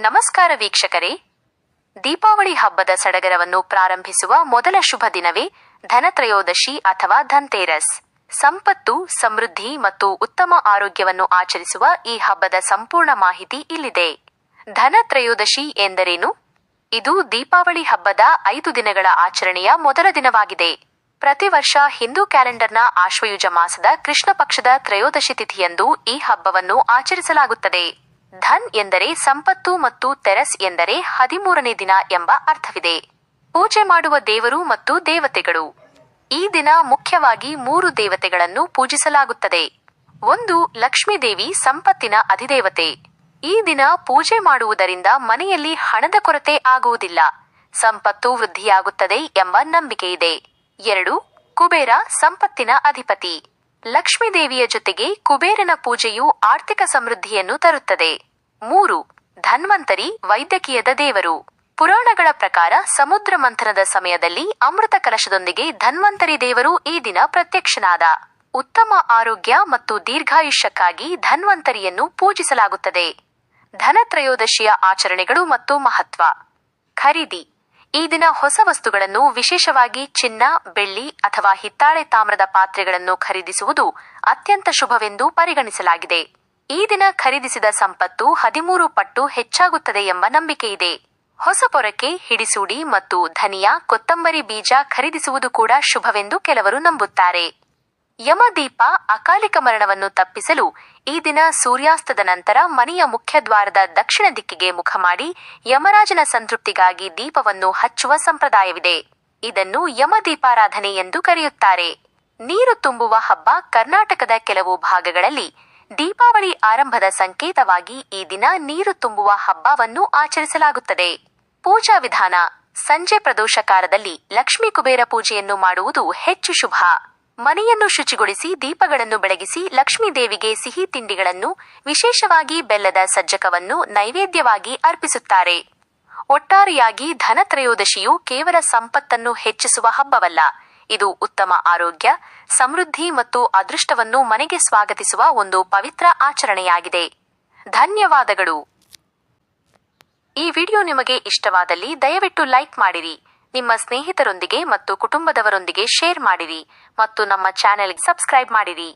ನಮಸ್ಕಾರ ವೀಕ್ಷಕರೇ. ದೀಪಾವಳಿ ಹಬ್ಬದ ಸಡಗರವನ್ನು ಪ್ರಾರಂಭಿಸುವ ಮೊದಲ ಶುಭ ದಿನವೇ ಧನತ್ರಯೋದಶಿ ಅಥವಾ ಧನ್ತೇರಸ್. ಸಂಪತ್ತು, ಸಮೃದ್ಧಿ ಮತ್ತು ಉತ್ತಮ ಆರೋಗ್ಯವನ್ನು ಆಚರಿಸುವ ಈ ಹಬ್ಬದ ಸಂಪೂರ್ಣ ಮಾಹಿತಿ ಇಲ್ಲಿದೆ. ಧನತ್ರಯೋದಶಿ ಎಂದರೇನು? ಇದು ದೀಪಾವಳಿ ಹಬ್ಬದ ಐದು ದಿನಗಳ ಆಚರಣೆಯ ಮೊದಲ ದಿನವಾಗಿದೆ. ಪ್ರತಿ ವರ್ಷ ಹಿಂದೂ ಕ್ಯಾಲೆಂಡರ್ನ ಆಶ್ವಯುಜ ಮಾಸದ ಕೃಷ್ಣ ಪಕ್ಷದ ತ್ರಯೋದಶಿ ತಿಥಿಯಂದು ಈ ಹಬ್ಬವನ್ನು ಆಚರಿಸಲಾಗುತ್ತದೆ. ಧನ್ ಎಂದರೆ ಸಂಪತ್ತು ಮತ್ತು ತೆರಸ್ ಎಂದರೆ ಹದಿಮೂರನೇ ದಿನ ಎಂಬ ಅರ್ಥವಿದೆ. ಪೂಜೆ ಮಾಡುವ ದೇವರು ಮತ್ತು ದೇವತೆಗಳು. ಈ ದಿನ ಮುಖ್ಯವಾಗಿ ಮೂರು ದೇವತೆಗಳನ್ನು ಪೂಜಿಸಲಾಗುತ್ತದೆ. ಒಂದು ಲಕ್ಷ್ಮೀದೇವಿ ಸಂಪತ್ತಿನ ಅಧಿದೇವತೆ. ಈ ದಿನ ಪೂಜೆ ಮಾಡುವುದರಿಂದ ಮನೆಯಲ್ಲಿ ಹಣದ ಕೊರತೆ ಆಗುವುದಿಲ್ಲ. ಸಂಪತ್ತು ವೃದ್ಧಿಯಾಗುತ್ತದೆ ಎಂಬ ನಂಬಿಕೆ ಇದೆ ಎರಡು ಕುಬೇರ ಸಂಪತ್ತಿನ ಅಧಿಪತಿ. ಲಕ್ಷ್ಮೀ ದೇವಿಯ ಜೊತೆಗೆ ಕುಬೇರನ ಪೂಜೆಯು ಆರ್ಥಿಕ ಸಮೃದ್ಧಿಯನ್ನು ತರುತ್ತದೆ. ಮೂರು, ಧನ್ವಂತರಿ ವೈದ್ಯಕೀಯದ ದೇವರು. ಪುರಾಣಗಳ ಪ್ರಕಾರ ಸಮುದ್ರ ಮಂಥನದ ಸಮಯದಲ್ಲಿ ಅಮೃತ ಕಲಶದೊಂದಿಗೆ ಧನ್ವಂತರಿ ದೇವರು ಈ ದಿನ ಪ್ರತ್ಯಕ್ಷನಾದ. ಉತ್ತಮ ಆರೋಗ್ಯ ಮತ್ತು ದೀರ್ಘಾಯುಷ್ಯಕ್ಕಾಗಿ ಧನ್ವಂತರಿಯನ್ನು ಪೂಜಿಸಲಾಗುತ್ತದೆ. ಧನತ್ರಯೋದಶಿಯ ಆಚರಣೆಗಳು ಮತ್ತು ಮಹತ್ವ. ಖರೀದಿ. ಈ ದಿನ ಹೊಸ ವಸ್ತುಗಳನ್ನು, ವಿಶೇಷವಾಗಿ ಚಿನ್ನ, ಬೆಳ್ಳಿ ಅಥವಾ ಹಿತ್ತಾಳೆ ತಾಮ್ರದ ಪಾತ್ರೆಗಳನ್ನು ಖರೀದಿಸುವುದು ಅತ್ಯಂತ ಶುಭವೆಂದು ಪರಿಗಣಿಸಲಾಗಿದೆ. ಈ ದಿನ ಖರೀದಿಸಿದ ಸಂಪತ್ತು ಹದಿಮೂರು ಪಟ್ಟು ಹೆಚ್ಚಾಗುತ್ತದೆ ಎಂಬ ನಂಬಿಕೆ ಇದೆ. ಹೊಸ ಪೊರಕೆ, ಹಿಡಿಸೂಡಿ ಮತ್ತು ಧನಿಯಾ, ಕೊತ್ತಂಬರಿ ಬೀಜ ಖರೀದಿಸುವುದು ಕೂಡ ಶುಭವೆಂದು ಕೆಲವರು ನಂಬುತ್ತಾರೆ. ಯಮದೀಪ ಅಕಾಲಿಕ ಮರಣವನ್ನು ತಪ್ಪಿಸಲು ಈ ದಿನ ಸೂರ್ಯಾಸ್ತದ ನಂತರ ಮನೆಯ ಮುಖ್ಯ ದ್ವಾರದ ದಕ್ಷಿಣ ದಿಕ್ಕಿಗೆ ಮುಖ ಮಾಡಿ ಯಮರಾಜನ ಸಂತೃಪ್ತಿಗಾಗಿ ದೀಪವನ್ನು ಹಚ್ಚುವ ಸಂಪ್ರದಾಯವಿದೆ. ಇದನ್ನು ಯಮದೀಪಾರಾಧನೆ ಎಂದು ಕರೆಯುತ್ತಾರೆ. ನೀರು ತುಂಬುವ ಹಬ್ಬ ಕರ್ನಾಟಕದ ಕೆಲವು ಭಾಗಗಳಲ್ಲಿ ದೀಪಾವಳಿ ಆರಂಭದ ಸಂಕೇತವಾಗಿ ಈ ದಿನ ನೀರು ತುಂಬುವ ಹಬ್ಬವನ್ನು ಆಚರಿಸಲಾಗುತ್ತದೆ. ಪೂಜಾ ವಿಧಾನ, ಸಂಜೆ ಪ್ರದೋಷ ಕಾಲದಲ್ಲಿ ಲಕ್ಷ್ಮೀ ಕುಬೇರ ಪೂಜೆಯನ್ನು ಮಾಡುವುದು ಹೆಚ್ಚು ಶುಭ. ಮನೆಯನ್ನು ಶುಚಿಗೊಳಿಸಿ ದೀಪಗಳನ್ನು ಬೆಳಗಿಸಿ ಲಕ್ಷ್ಮೀ ದೇವಿಗೆ ಸಿಹಿ ತಿಂಡಿಗಳನ್ನು, ವಿಶೇಷವಾಗಿ ಬೆಲ್ಲದ ಸಜ್ಜಕವನ್ನು ನೈವೇದ್ಯವಾಗಿ ಅರ್ಪಿಸುತ್ತಾರೆ. ಒಟ್ಟಾರೆಯಾಗಿ ಧನತ್ರಯೋದಶಿಯು ಕೇವಲ ಸಂಪತ್ತನ್ನು ಹೆಚ್ಚಿಸುವ ಹಬ್ಬವಲ್ಲ. ಇದು ಉತ್ತಮ ಆರೋಗ್ಯ, ಸಮೃದ್ಧಿ ಮತ್ತು ಅದೃಷ್ಟವನ್ನು ಮನೆಗೆ ಸ್ವಾಗತಿಸುವ ಒಂದು ಪವಿತ್ರ ಆಚರಣೆಯಾಗಿದೆ. ಧನ್ಯವಾದಗಳು. ಈ ವಿಡಿಯೋ ನಿಮಗೆ ಇಷ್ಟವಾದಲ್ಲಿ ದಯವಿಟ್ಟು ಲೈಕ್ ಮಾಡಿರಿ. ನಿಮ್ಮ ಸ್ನೇಹಿತರೊಂದಿಗೆ ಮತ್ತು ಕುಟುಂಬದವರೊಂದಿಗೆ ಶೇರ್ ಮಾಡಿರಿ ಮತ್ತು ನಮ್ಮ ಚಾನೆಲ್ಗೆ ಸಬ್ಸ್ಕ್ರೈಬ್ ಮಾಡಿರಿ.